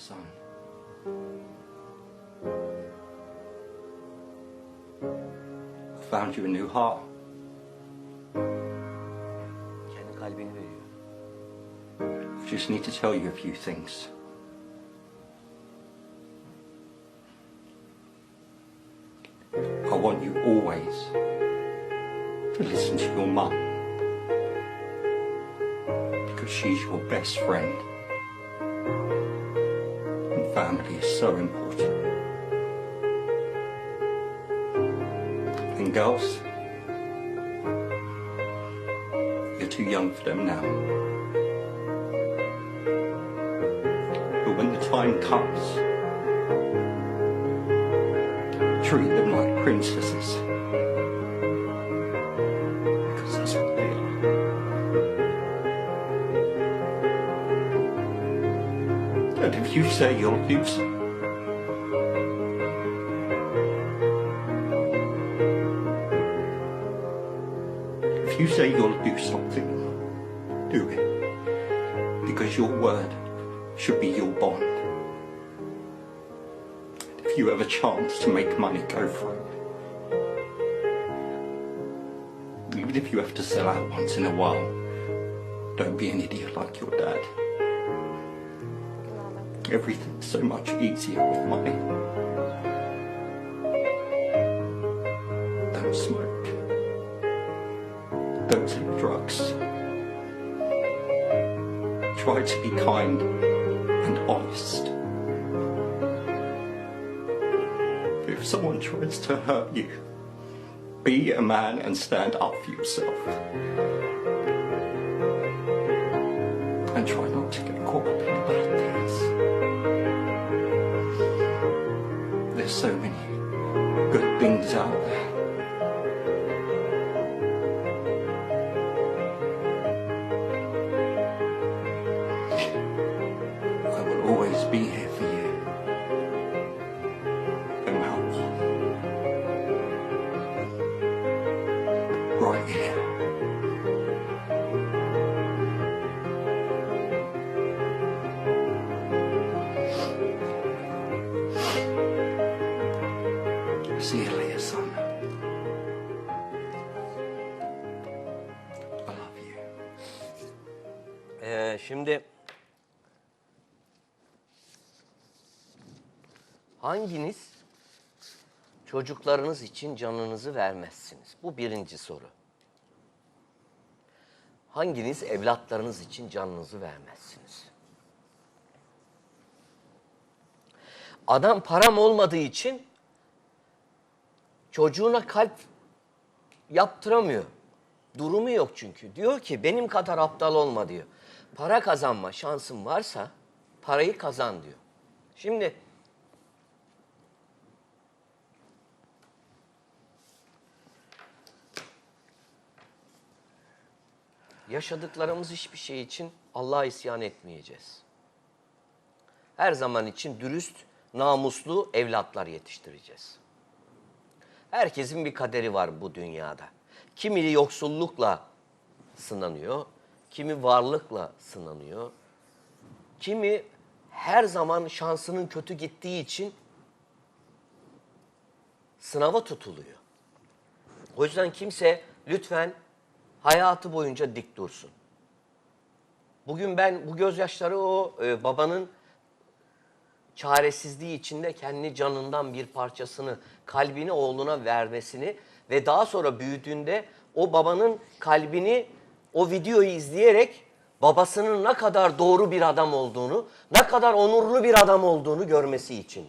son. I found you a new heart. I just need to tell you a few things. I want you always to listen to your mum. Because she's your best friend. Family is so important. And girls, you're too young for them now. But when the time comes, treat them like princesses. And if you say you'll do so, if you say you'll do something, do it. Because your word should be your bond. If you have a chance to make money, go for it. Even if you have to sell out once in a while, don't be an idiot like your dad. Everything's so much easier with money. Don't smoke. Don't take drugs. Try to be kind and honest. If someone tries to hurt you, be a man and stand up for yourself. And try not to get caught up in bad things. I will always be here for you and help you. Right here. See you. Ee, şimdi hanginiz çocuklarınız için canınızı vermezsiniz? Bu birinci soru. Hanginiz evlatlarınız için canınızı vermezsiniz? Adam param olmadığı için çocuğuna kalp yaptıramıyor. Durumu yok çünkü. Diyor ki benim kadar aptal olma diyor. Para kazanma şansın varsa parayı kazan diyor. Şimdi yaşadıklarımız hiçbir şey için Allah'a isyan etmeyeceğiz. Her zaman için dürüst, namuslu evlatlar yetiştireceğiz. Herkesin bir kaderi var bu dünyada. Kimi yoksullukla sınanıyor, kimi varlıkla sınanıyor, kimi her zaman şansının kötü gittiği için sınava tutuluyor. O yüzden kimse lütfen hayatı boyunca dik dursun. Bugün ben bu gözyaşları o e, babanın çaresizliği içinde kendi canından bir parçasını, kalbini oğluna vermesini ve daha sonra büyüdüğünde o babanın kalbini o videoyu izleyerek babasının ne kadar doğru bir adam olduğunu, ne kadar onurlu bir adam olduğunu görmesi için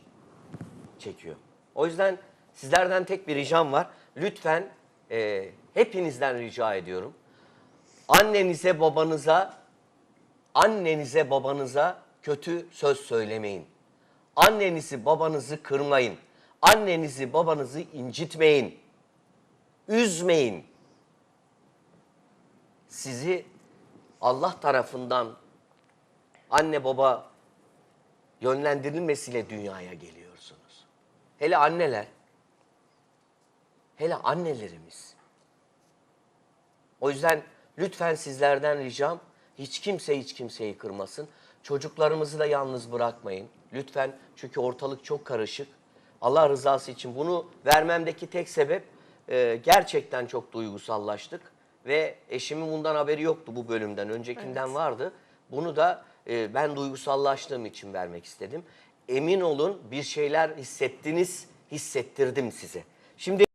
çekiyor. O yüzden sizlerden tek bir ricam var. Lütfen e, hepinizden rica ediyorum. Annenize, babanıza, annenize, babanıza kötü söz söylemeyin. Annenizi, babanızı kırmayın. Annenizi, babanızı incitmeyin. Üzmeyin. Sizi Allah tarafından anne baba yönlendirilmesiyle dünyaya geliyorsunuz. Hele anneler, hele annelerimiz. O yüzden lütfen sizlerden ricam hiç kimse hiç kimseyi kırmasın. Çocuklarımızı da yalnız bırakmayın. Lütfen çünkü ortalık çok karışık. Allah rızası için bunu vermemdeki tek sebep e, gerçekten çok duygusallaştık. Ve eşimin bundan haberi yoktu bu bölümden. Öncekinden vardı. Bunu da e, ben duygusallaştığım için vermek istedim. Emin olun bir şeyler hissettiniz, hissettirdim size. Şimdi